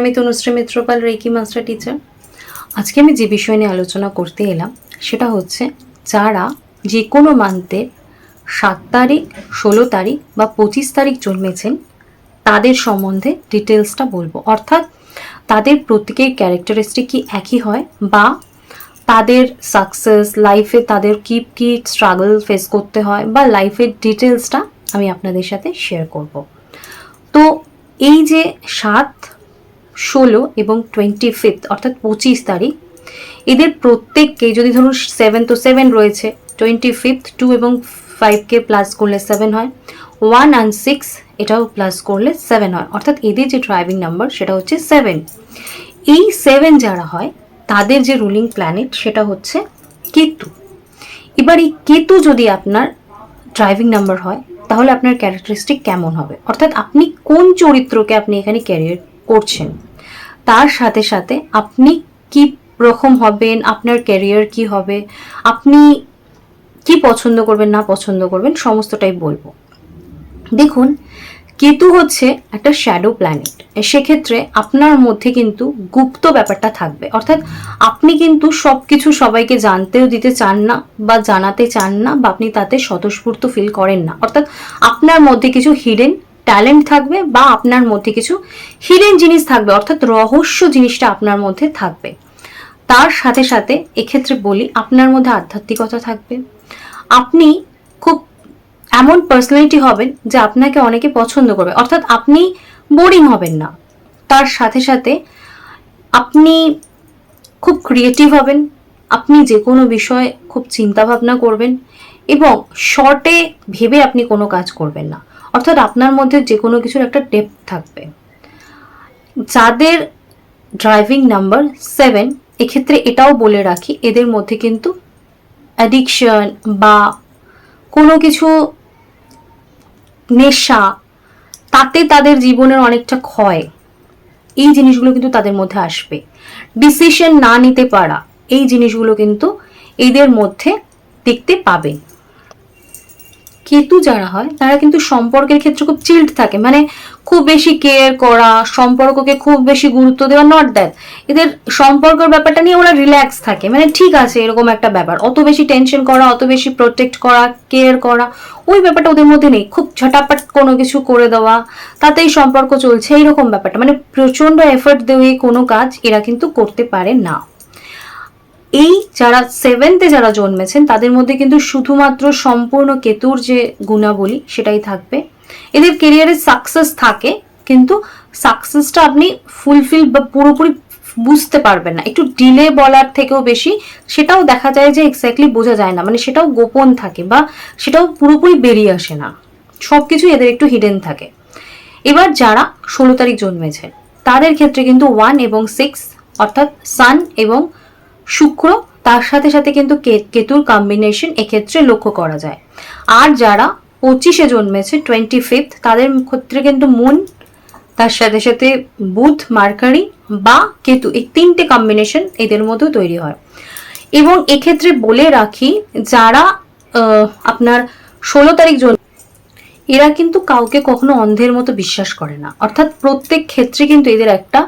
আমি Tanushree Mitrapal reiki master teacher. আজকে আমি যে বিষয় নিয়ে আলোচনা করতে এলাম, সেটা হচ্ছে যারা যে কোনো মান্থের সাত তারিখ, ষোলো তারিখ বা পঁচিশ তারিখ জন্মেছেন, তাদের সম্বন্ধে ডিটেলসটা বলব। অর্থাৎ তাদের প্রত্যেকের ক্যারেক্টারিস্টিক কি একই হয় বা তাদের সাকসেস, লাইফে তাদের কি কি স্ট্রাগল ফেস করতে হয় বা লাইফের ডিটেলসটা আমি আপনাদের সাথে শেয়ার করব। তো এই যে সাত ষোলো এবং টোয়েন্টি ফিফথ অর্থাৎ পঁচিশ তারিখ। এদের প্রত্যেককে যদি ধরুন সেভেন তো সেভেন রয়েছে টোয়েন্টি ফিফথ টু এবং ফাইভকে প্লাস করলে সেভেন হয়। ওয়ান অ্যান্ড সিক্স এটাও প্লাস করলে সেভেন হয়। অর্থাৎ এদের যে ড্রাইভিং নাম্বার সেটা হচ্ছে সেভেন এই সেভেন যারা হয়, তাদের যে রুলিং প্ল্যানেট সেটা হচ্ছে কেতু। এবার এই কেতু যদি আপনার ড্রাইভিং নাম্বার হয়, তাহলে আপনার ক্যারেক্টারিস্টিক কেমন হবে? অর্থাৎ আপনি কোন চরিত্রকে আপনি এখানে ক্যারিয়ার করছেন? তার সাথে সাথে আপনি কি রকম হবেন? আপনার ক্যারিয়ার কি হবে? আপনি কি পছন্দ করবেন, না পছন্দ করবেন? সমস্তটাই বলব। দেখুন, কেতু হচ্ছে একটা শ্যাডো প্ল্যানেট সেক্ষেত্রে আপনার মধ্যে কিন্তু গুপ্ত ব্যাপারটা থাকবে। অর্থাৎ আপনি কিন্তু সব কিছু সবাইকে জানতেও দিতে চান না বা জানাতে চান না বা আপনি তাতে স্বতঃস্ফূর্ত ফিল করেন না। অর্থাৎ আপনার মধ্যে কিছু হিডেন ট্যালেন্ট থাকবে বা আপনার মধ্যে কিছু হিডেন জিনিস থাকবে, অর্থাৎ রহস্য জিনিসটা আপনার মধ্যে থাকবে। তার সাথে সাথে এক্ষেত্রে বলি, আপনার মধ্যে আধ্যাত্মিকতা থাকবে। আপনি খুব এমন পার্সোনালিটি হবেন যে আপনাকে অনেকে পছন্দ করবে। অর্থাৎ আপনি বোরিং হবেন না। তার সাথে সাথে আপনি খুব ক্রিয়েটিভ হবেন। আপনি যে কোনো বিষয়ে খুব চিন্তা ভাবনা করবেন এবং শর্টে ভেবে আপনি কোনো কাজ করবেন না। অর্থাৎ আপনার মধ্যে যে কোনো কিছুর একটা ডেপথ থাকবে। যাদের ড্রাইভিং নাম্বার সেভেন এক্ষেত্রে এটাও বলে রাখি, এদের মধ্যে কিন্তু অ্যাডিকশন বা কোনো কিছু নেশা, তাতে তাদের জীবনের অনেকটা ক্ষয়, এই জিনিসগুলো কিন্তু তাদের মধ্যে আসবে। ডিসিশন না নিতে পারা, এই জিনিসগুলো কিন্তু এদের মধ্যে দেখতে পাবেন কেতু যারা হয়, তারা কিন্তু সম্পর্কের ক্ষেত্রে খুব চিল্ড থাকে। মানে খুব বেশি কেয়ার করা, সম্পর্ককে খুব বেশি গুরুত্ব দেওয়া নট দ্যাট এদের সম্পর্কের ব্যাপারটা নিয়ে ওরা রিল্যাক্স থাকে। মানে ঠিক আছে, এরকম একটা ব্যাপার। অত বেশি টেনশন করা, অত বেশি প্রোটেক্ট করা কেয়ার করা, ওই ব্যাপারটা ওদের মধ্যে নেই। খুব ঝটাপট কোনো কিছু করে দেওয়া, তাতেই সম্পর্ক চলছে, এইরকম ব্যাপারটা। মানে প্রচণ্ড এফর্ট দিয়ে কোনো কাজ এরা কিন্তু করতে পারে না। এই যারা সেভেন্থে যারা জন্মেছেন, তাদের মধ্যে কিন্তু শুধুমাত্র সম্পূর্ণ কেতুর যে গুণাবলী সেটাই থাকবে। এদের কেরিয়ারে সাকসেস থাকে, কিন্তু সাকসেসটা আপনি ফুলফিল বা পুরোপুরি বুঝতে পারবেন না। একটু ডিলে বলার থেকেও বেশি, সেটাও দেখা যায় যে এক্স্যাক্টলি বোঝা যায় না। মানে সেটাও গোপন থাকে বা সেটাও পুরোপুরি বেরিয়ে আসে না। সব কিছু এদের একটু হিডেন থাকে। এবার যারা ষোলো তারিখ জন্মেছেন, তাদের ক্ষেত্রে কিন্তু ওয়ান এবং সিক্স অর্থাৎ সান এবং শুক্র, তার সাথে সাথে কিন্তু কেতুর কম্বিনেশন এক্ষেত্রে লক্ষ্য করা যায়। আর যারা পঁচিশে জন্মেছে টোয়েন্টি ফিফথ তাদের ক্ষেত্রে কিন্তু মুন, তার সাথে সাথে বুধ, মার্কারি বা কেতু, এই তিনটে কম্বিনেশন এদের মধ্যেও তৈরি হয়। এবং এক্ষেত্রে বলে রাখি, যারা আপনার ষোলো তারিখ জন এরা কিন্তু কাউকে কখনো অন্ধের মতো বিশ্বাস করে না। অর্থাৎ প্রত্যেক ক্ষেত্রে কিন্তু এদের একটা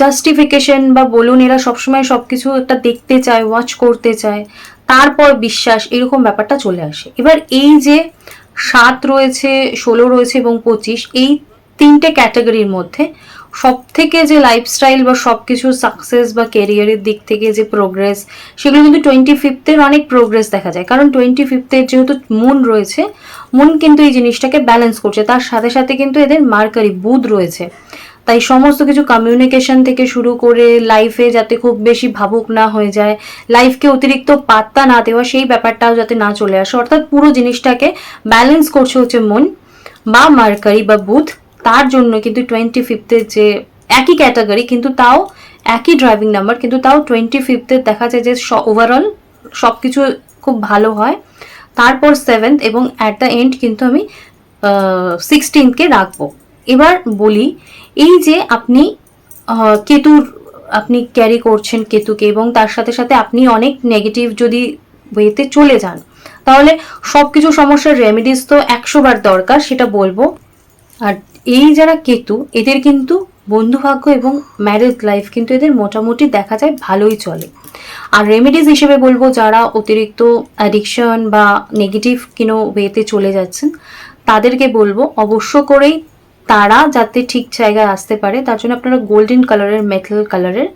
জাস্টিফিকেশন বা বলুন এরা সবসময় সব কিছু একটা দেখতে চায় ওয়াচ করতে চায়, তারপর বিশ্বাস, এরকম ব্যাপারটা চলে আসে। এবার এই যে সাত রয়েছে, ষোলো রয়েছে এবং পঁচিশ, এই তিনটে ক্যাটাগরির মধ্যে সব থেকে যে লাইফস্টাইল বা সব কিছু সাকসেস বা ক্যারিয়ারের দিক থেকে যে প্রোগ্রেস সেগুলো কিন্তু টোয়েন্টি ফিফথের অনেক প্রোগ্রেস দেখা যায়। কারণ টোয়েন্টি ফিফথের যেহেতু মুন রয়েছে, মুন কিন্তু এই জিনিসটাকে ব্যালেন্স করছে। তার সাথে সাথে কিন্তু এদের মার্কারি বুধ রয়েছে। তাই সমস্ত কিছু কমিউনিকেশন থেকে শুরু করে লাইফে যাতে খুব বেশি ভাবুক না হয়ে যায় লাইফকে অতিরিক্ত পাত্তা না দেওয়া, সেই ব্যাপারটাও যাতে না চলে আসে। অর্থাৎ পুরো জিনিসটাকে ব্যালেন্স করছে হচ্ছে মন বা মার্কারি বা বুধ তার জন্য কিন্তু টোয়েন্টি ফিফথের যে একই ক্যাটাগরি কিন্তু তাও একই ড্রাইভিং নাম্বার কিন্তু তাও টোয়েন্টি ফিফথের দেখা যায় যে ওভারঅল সব কিছু খুব ভালো হয়। তারপর সেভেন্থ এবং অ্যাট দ্য এন্ড কিন্তু আমি সিক্সটিনকে রাখব। এবার বলি, এই যে আপনি কেতুর আপনি ক্যারি করছেন কেতুকে এবং তার সাথে সাথে আপনি অনেক নেগেটিভ যদি ওয়েতে চলে যান, তাহলে সব কিছু সমস্যার রেমেডিস তো একশো বার দরকার, সেটা বলব। আর এই যারা কেতু, এদের কিন্তু বন্ধুভাগ্য এবং ম্যারেজ লাইফ কিন্তু এদের মোটামুটি দেখা যায় ভালোই চলে। আর রেমেডিস হিসেবে বলব, যারা অতিরিক্ত অ্যাডিকশন বা নেগেটিভ কোনো ওয়েতে চলে যাচ্ছেন, তাদেরকে বলব, অবশ্য করেই তারা যাতে ঠিক জায়গায় আসতে পারে, তার জন্য আপনারা গোল্ডেন কালারের মেটাল কালারের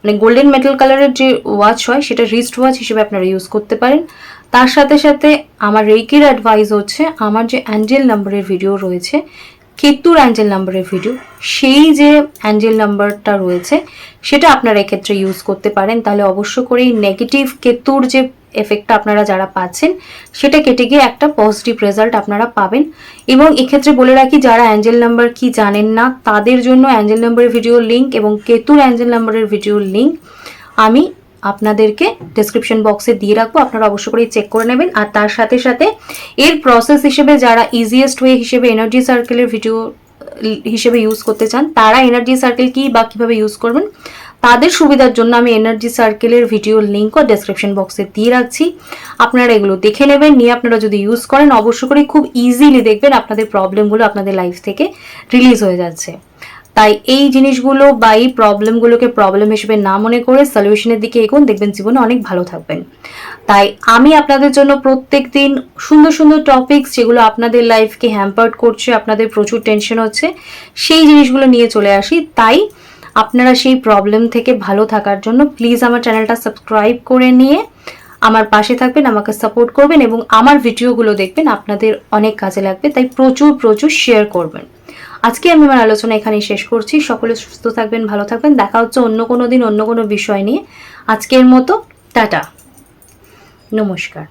মানে গোল্ডেন মেটাল কালারের যে ওয়াচ হয়, সেটা রিস্ট ওয়াচ হিসেবে আপনারা ইউজ করতে পারেন। তার সাথে সাথে আমার রেকির অ্যাডভাইস হচ্ছে, আমার যে অ্যাঞ্জেল নাম্বারের ভিডিও রয়েছে কেতুর অ্যাঞ্জেল নাম্বারের ভিডিও সেই যে অ্যাঞ্জেল নাম্বারটা রয়েছে, সেটা আপনারা এক্ষেত্রে ইউজ করতে পারেন। তাহলে অবশ্য করেই নেগেটিভ কেতুর যে এফেক্টটা আপনারা যারা পাচ্ছেন, সেটা কেটে গিয়ে একটা পজিটিভ রেজাল্ট আপনারা পাবেন। এবং এক্ষেত্রে বলে রাখি, যারা অ্যাঞ্জেল নাম্বার কি জানেন না, তাদের জন্য অ্যাঞ্জেল নাম্বারের ভিডিও লিঙ্ক এবং কেতুর অ্যাঞ্জেল নাম্বারের ভিডিও লিঙ্ক আমি আপনাদেরকে ডেসক্রিপশন বক্সে দিয়ে রাখব। আপনারা অবশ্য করে চেক করে নেবেন। আর তার সাথে সাথে এর প্রসেস হিসেবে যারা ইজিয়েস্ট ওয়ে হিসেবে এনার্জি সার্কেলের ভিডিও হিসেবে ইউজ করতে চান, তারা এনার্জি সার্কেল কি বা কীভাবে ইউজ করবেন, তাদের সুবিধার জন্য আমি এনার্জি সার্কেলের ভিডিও লিঙ্কও ডেসক্রিপশন বক্সে দিয়ে রাখছি। আপনারা এগুলো দেখে নেবেন, নিয়ে আপনারা যদি ইউজ করেন, অবশ্য করে খুব ইজিলি দেখবেন আপনাদের প্রবলেমগুলো আপনাদের লাইফ থেকে রিলিজ হয়ে যাচ্ছে। তাই এই জিনিসগুলো বা এই প্রবলেমগুলোকে প্রবলেম হিসেবে না মনে করে সলিউশনের দিকে এগোন, দেখবেন জীবনে অনেক ভালো থাকবেন। তাই আমি আপনাদের জন্য প্রত্যেক দিন সুন্দর সুন্দর টপিকস যেগুলো আপনাদের লাইফকে হ্যাম্পার্ড করছে, আপনাদের প্রচুর টেনশন হচ্ছে, সেই জিনিসগুলো নিয়ে চলে আসি। তাই আপনারা সেই প্রবলেম থেকে ভালো থাকার জন্য প্লিজ আমার চ্যানেলটা সাবস্ক্রাইব করে নিয়ে আমার পাশে থাকবেন, আমাকে সাপোর্ট করবেন এবং আমার ভিডিওগুলো দেখবেন, আপনাদের অনেক কাজে লাগবে, তাই প্রচুর প্রচুর শেয়ার করবেন। আজকে আমি আমার আলোচনা এখানেই শেষ করছি, সকলে সুস্থ থাকবেন, ভালো থাকবেন, দেখা হচ্ছে অন্য কোনো দিন, অন্য কোনো বিষয় নিয়ে। আজকের মতো, টাটা। নমস্কার।